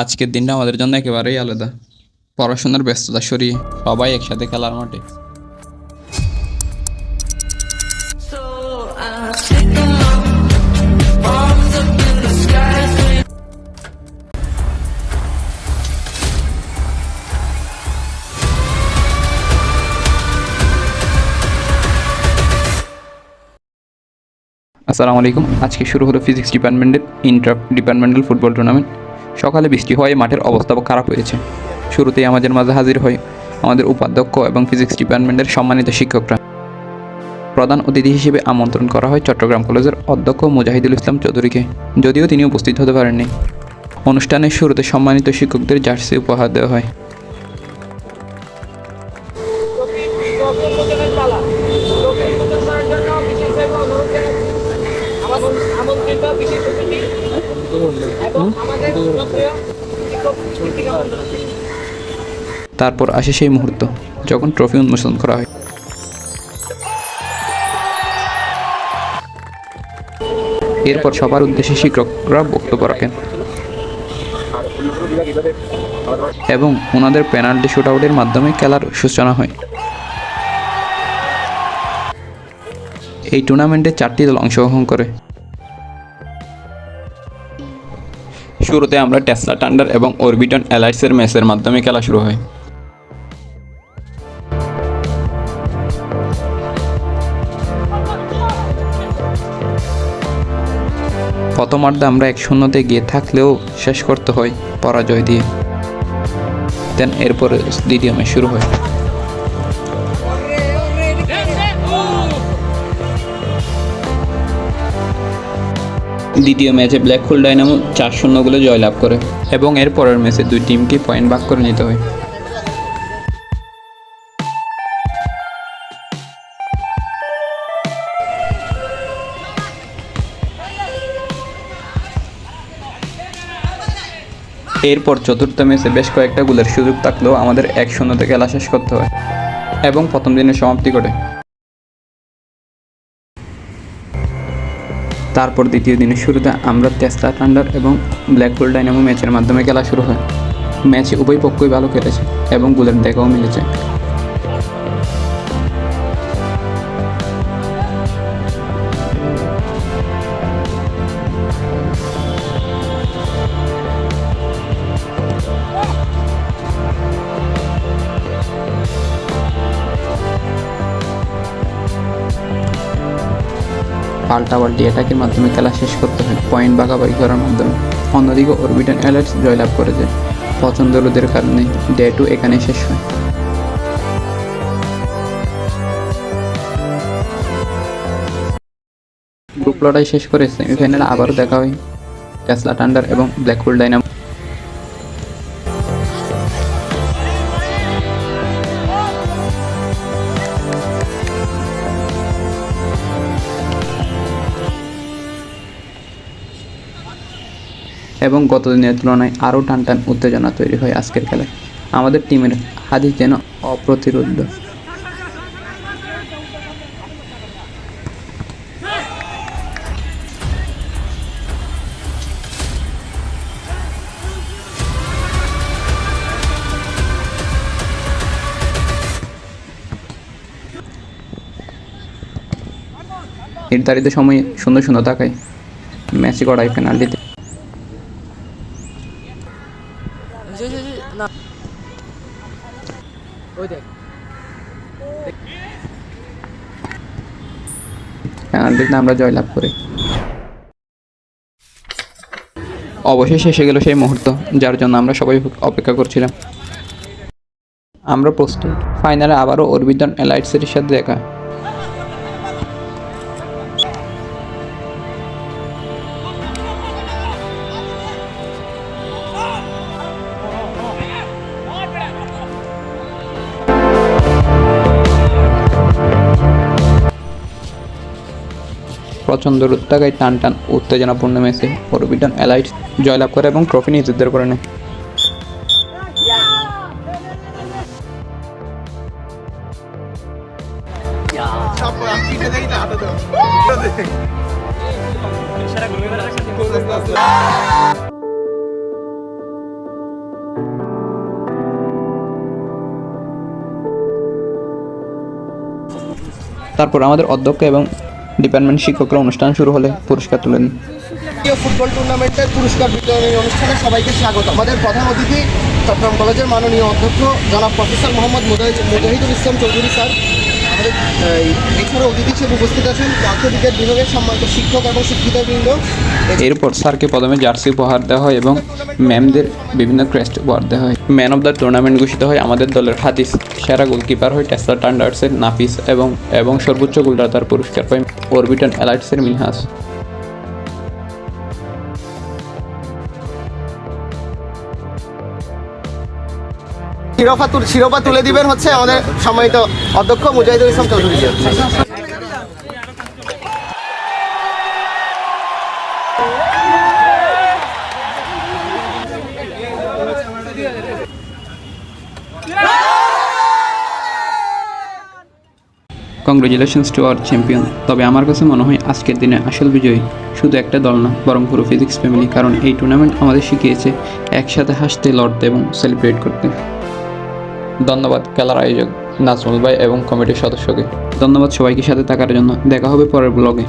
আজকের দিনটা আমাদের জন্য একেবারেই আলাদা। পড়াশোনার ব্যস্ততা সরিয়ে সবাই একসাথে খেলার মাঠে. আসসালামু আলাইকুম। আজকে শুরু হলো ফিজিক্স ডিপার্টমেন্টের ইন্টার ডিপার্টমেন্টাল ফুটবল টুর্নামেন্ট সকালে বৃষ্টি হয়ে মাঠের অবস্থা খারাপ হয়েছে। শুরুতেই আমাদের মাঝে হাজির হয় আমাদের উপাধ্যক্ষ এবং ফিজিক্স ডিপার্টমেন্টের সম্মানিত শিক্ষকরা। প্রধান অতিথি হিসেবে আমন্ত্রণ করা হয় চট্টগ্রাম কলেজের অধ্যক্ষ মুজাহিদুল ইসলাম চৌধুরীকে, যদিও তিনি উপস্থিত হতে পারেননি। অনুষ্ঠানের শুরুতে সম্মানিত শিক্ষকদের জার্সি উপহার দেওয়া হয়। তারপর আসে সেই মুহূর্ত যখন ট্রফি উন্মোচন করা হয়। এরপর সবার উদ্দেশ্যে শিক্ষকরা বক্তব্য রাখেন। এবং ওনাদের পেনাল্টি শুট আউটের মাধ্যমে খেলার সূচনা হয়। এই টুর্নামেন্টে চারটি দল অংশগ্রহণ করে। শুরুতে আমরা টেসলা টান্ডার এবং অরবিটন অ্যালাইসের ম্যাচের মাধ্যমে খেলা শুরু হয়। প্রথমার্ধে আমরা এক শূন্যতে গিয়ে থাকলেও শেষ করতে হয় পরাজয় দিয়ে। দেন এরপরে দ্বিতীয় ম্যাচ শুরু হয়। দ্বিতীয় ম্যাচে ব্ল্যাক হোল ডাইনামো চার শূন্য গোলে জয়লাভ করে এবং এর পরের ম্যাচে দুই টিমকে পয়েন্ট ভাগ করে নিতে হয়। এরপর চতুর্থ ম্যাচে বেশ কয়েকটা গোলের সুযোগ থাকলেও আমাদের এক শূন্যতে খেলা শেষ করতে হয় এবং প্রথম দিনের সমাপ্তি ঘটে। তারপর দ্বিতীয় দিনের শুরুতে আমরা তেস্তা টান্ডার এবং ব্ল্যাক হোল ডাইনামো ম্যাচের মাধ্যমে খেলা শুরু হয়। ম্যাচে উভয় পক্ষই ভালো খেলেছে এবং গোলের দেখাও মিলেছে। পাল্টাপাল্টি অ্যাটাকের মাধ্যমে খেলা শেষ করতে হয়। পয়েন্ট বাঘাবাগি করার মাধ্যমে। অন্যদিকে অরবিটান অ্যালার্টস জয়লাভ করেছে। পছন্দ রোদের কারণে ডে টু এখানে শেষ হয়। গ্রুপ লড়াই শেষ করে সেমিফাইনালে আবারও দেখা হয়। টেসলা টান্ডার এবং ব্ল্যাক হোল ডাইনামো এবং গত দিনের তুলনায় আরও টান টান উত্তেজনা তৈরি হয় আজকের খেলায়। আমাদের টিমের হাদিস যেন অপ্রতিরোধ্য। নির্ধারিত সময়ে সুন্দর সুন্দর তাকায় ম্যাচে গড়ায় পেনাল্টিতে। না। ওই দেখ। পেনাল্টিতে আমরা জয়লাভ করি। অবশেষে এসে গেল সেই মুহূর্ত, যার জন্য আমরা সবাই অপেক্ষা করছিলাম। আমরা প্রস্তুত। ফাইনালে আবারও অরবিন্দন এলাইটসের সাথে দেখা। প্রচণ্ড রোদ থাকায় টান টান উত্তেজনাপূর্ণ ম্যাচে অরবিটন অ্যালাইট জয়লাভ করে এবং ট্রফি নিজেদের করে নেয়। তারপর আমাদের অধ্যক্ষ এবং ডিপার্টমেন্ট শিক্ষকরা অনুষ্ঠান শুরু হলে পুরস্কার তুলে দেন। ফুটবল টুর্নামেন্টের পুরস্কার বিতরণী অনুষ্ঠানে সবাইকে স্বাগত। আমাদের প্রধান অতিথি চট্টগ্রাম কলেজের মাননীয় অধ্যক্ষ জনাব প্রফেসর মোহাম্মদ মুজাহিদ- মুজাহিদুল ইসলাম চৌধুরী স্যার। আমাদের এছাড়া অতিথি হিসেবে উপস্থিত আছেন বিভাগের সম্মানিত শিক্ষক এবং শিক্ষিতবৃন্দ এরপর স্যারকে প্রথমে জার্সি উপহার দেওয়া হয় এবং ম্যামদের বিভিন্ন ক্রেস্ট উপহার দেওয়া হয়। ম্যান অফ দ্য টুর্নামেন্ট ঘোষিত হয় আমাদের দলের হাদিস সেরা গোলকিপার হয় টেসলা টান্ডার্সের নাফিস এবং এবং সর্বোচ্চ গোলদাতার পুরস্কার পায়। অরবিটন অ্যালাইটসের মিনহাস শিরোপা তুল শিরোপা তুলে দিবেন হচ্ছে আমাদের সম্মানিত অধ্যক্ষ Mujahidul Islam Chowdhury sir. Congratulations to our champion তবে আমার কাছে মনে হয় আজকের দিনে আসল বিজয়ী শুধু একটা দল না বরং পুরো ফিজিক্স ফ্যামিলি কারণ এই টুর্নামেন্ট আমাদের শিখিয়েছে একসাথে হাসতে লড়তে এবং সেলিব্রেট করতে। ধন্যবাদ খেলার আয়োজক নাজমুল ভাই এবং কমিটির সদস্যকে। ধন্যবাদ সবাইকে সাথে থাকার জন্য। দেখা হবে পরের ব্লগে